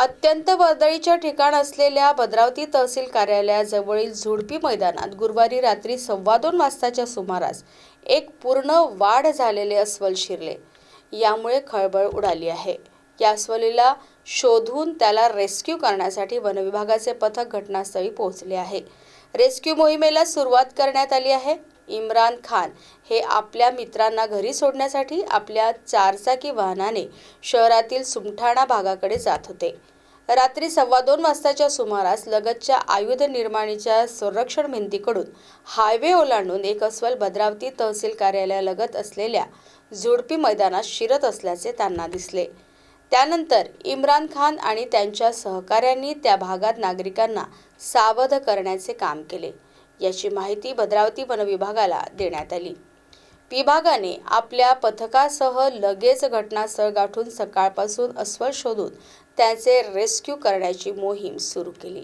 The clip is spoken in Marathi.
अत्यंत वर्दळीच्या ठिकाण असलेल्या भद्रावती तहसील कार्यालयाजवळील झुडपी मैदानात गुरुवारी रात्री सव्वा दोन वाजताच्या सुमारास एक पूर्ण वाढ झालेले अस्वल शिरले. यामुळे खळबळ उडाली आहे. या अस्वलीला शोधून त्याला रेस्क्यू करण्यासाठी वनविभागाचे पथक घटनास्थळी पोहोचले आहे. रेस्क्यू मोहिमेला सुरुवात करण्यात आली आहे. इम्रान खान हे आपल्या मित्रांना घरी सोडण्यासाठी आपल्या चारचाकी वाहनाने शहरातील सुमठाणा भागाकडे जात होते. रात्री सव्वा दोन वाजताच्या सुमारास लगतच्या आयुध निर्माणीच्या संरक्षण भिंतीकडून हायवे ओलांडून एक अस्वल भद्रावती तहसील कार्यालयालगत असलेल्या झुडपी मैदानात शिरत असल्याचे त्यांना दिसले. त्यानंतर इम्रान खान आणि त्यांच्या सहकाऱ्यांनी त्या भागात नागरिकांना सावध करण्याचे काम केले. याची माहिती भद्रावती वनविभागाला देण्यात आली. विभागाने आपल्या पथकासह लगेच घटनास्थळ गाठून सकाळपासून अस्वल शोधून त्याचे रेस्क्यू करण्याची मोहीम सुरू केली.